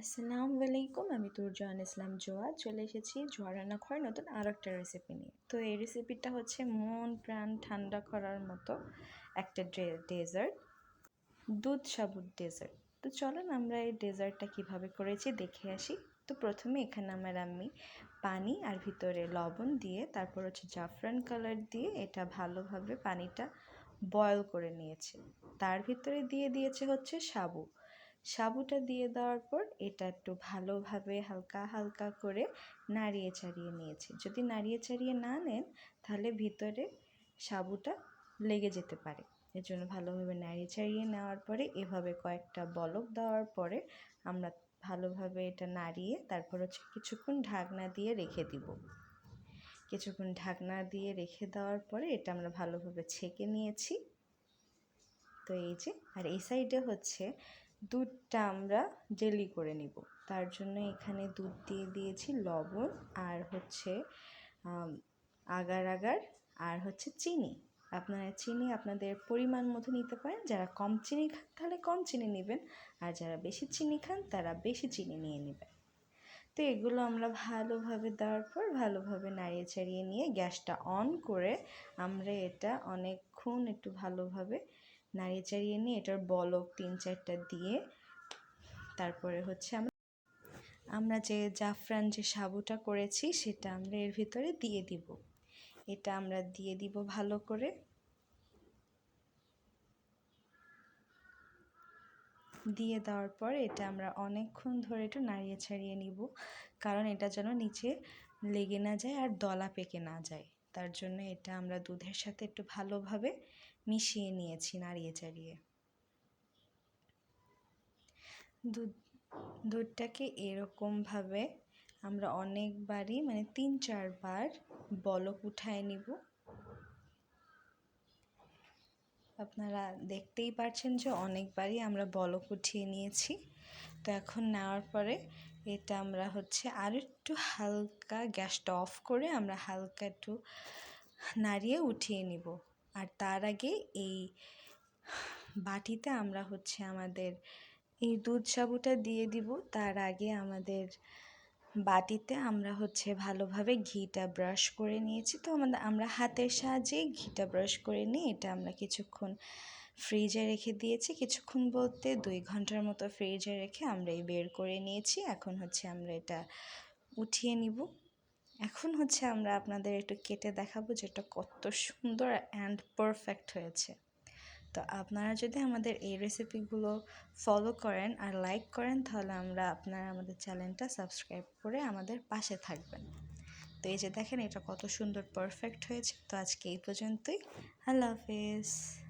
আসসালামু আলাইকুম, আমি তুরজাহান ইসলাম জোয়া। চলে এসেছি জোয়া রান্না ঘরে নতুন আর একটা রেসিপি নিয়ে। তো এই রেসিপিটা হচ্ছে মন প্রাণ ঠান্ডা করার মতো একটা ডেজার্ট দুধ সাবুত ডেজার্ট তো চলেন আমরা এই ডেজার্টটা কীভাবে করেছি দেখে আসি। তো প্রথমে এখানে আমার আমি পানি আর ভিতরে লবণ দিয়ে, তারপর হচ্ছে জাফরান কালার দিয়ে এটা ভালোভাবে পানিটা বয়ল করে নিয়েছি। তার ভিতরে দিয়ে দিয়েছে হচ্ছে সাবু। সাবুটা দিয়ে দেওয়ার পর এটা একটু ভালোভাবে হালকা হালকা করে নাড়িয়ে চাড়িয়ে নিয়েছি। যদি নাড়িয়ে চাড়িয়ে না নেন, তাহলে ভিতরে সাবুটা লেগে যেতে পারে। এর জন্য ভালোভাবে নাড়িয়ে চাড়িয়ে নেওয়ার পরে, এভাবে কয়েকটা বলক দেওয়ার পরে আমরা ভালোভাবে এটা নাড়িয়ে তারপর হচ্ছে কিছুক্ষণ ঢাকনা দিয়ে রেখে দিব। কিছুক্ষণ ঢাকনা দিয়ে রেখে দেওয়ার পরে এটা আমরা ভালোভাবে ছেঁকে নিয়েছি। তো এই যে, আর এই সাইডে হচ্ছে দুধটা আমরা জেলি করে নিব। তার জন্য এখানে দুধ দিয়ে দিয়েছি লবণ আর হচ্ছে আগার আগার আর হচ্ছে চিনি। আপনারা চিনি আপনাদের পরিমাণ মতো নিতে পারেন। যারা কম চিনি খান তাহলে কম চিনি নেবেন। আর যারা বেশি চিনি খান তারা বেশি চিনি নিয়ে নেবেন। তো এগুলো আমরা ভালোভাবে দেওয়ার পর ভালোভাবে নাড়িয়ে চাড়িয়ে নিয়ে গ্যাসটা অন করে আমরা এটা অনেকক্ষণ একটু ভালোভাবে নাড়িয়ে চাড়িয়ে নিয়ে এটার বলক তিন চারটা দিয়ে তারপরে হচ্ছে আমরা আমরা যে জাফরান যে সাবুটা করেছি সেটা আমরা এর ভিতরে দিয়ে দিব। এটা আমরা দিয়ে দিব ভালো করে। দিয়ে দেওয়ার পর এটা আমরা অনেকক্ষণ ধরে একটু নাড়িয়ে ছাড়িয়ে নিব, কারণ এটা যেন নিচে লেগে না যায় আর দলা পেকে না যায়। তার জন্য এটা আমরা দুধের সাথে একটু ভালোভাবে মিশিয়ে নিয়েছি নাড়িয়ে চাড়িয়ে। দুধ, দুধটাকে এরকমভাবে আমরা অনেকবারই মানে তিন চারবার বলক উঠায় নিব। আপনারা দেখতেই পাচ্ছেন যে অনেকবারই আমরা বলক উঠিয়ে নিয়েছি। তো এখন নেওয়ার পরে এটা আমরা হচ্ছে আর একটু হালকা গ্যাসটা অফ করে আমরা হালকা একটু নাড়িয়ে উঠিয়ে নিব। আর তার আগে এই বাটিতে আমরা হচ্ছে আমাদের এই দুধ সাবুটা দিয়ে দিব। তার আগে আমাদের বাটিতে আমরা হচ্ছে ভালোভাবে ঘিটা ব্রাশ করে নিয়েছি। তো আমাদের, আমরা হাতের সাহায্যে ঘিটা ব্রাশ করে নিয়ে এটা আমরা কিছুক্ষণ ফ্রিজে রেখে দিয়েছি। কিছুক্ষণ বলতে দুই ঘণ্টার মতো ফ্রিজে রেখে আমরা এই বের করে নিয়েছি। এখন হচ্ছে আমরা এটা উঠিয়ে নিব। এখন হচ্ছে আমরা আপনাদের একটু কেটে দেখাবো যেটা কত সুন্দর অ্যান্ড পারফেক্ট হয়েছে। তো আপনারা যদি আমাদের এই রেসিপিগুলো ফলো করেন আর লাইক করেন, তাহলে আমরা আপনারা আমাদের চ্যানেলটা সাবস্ক্রাইব করে আমাদের পাশে থাকবেন। তো এই যে দেখেন এটা কত সুন্দর পারফেক্ট হয়েছে। তো আজকে এই পর্যন্তই। আল্লাহ হাফেজ।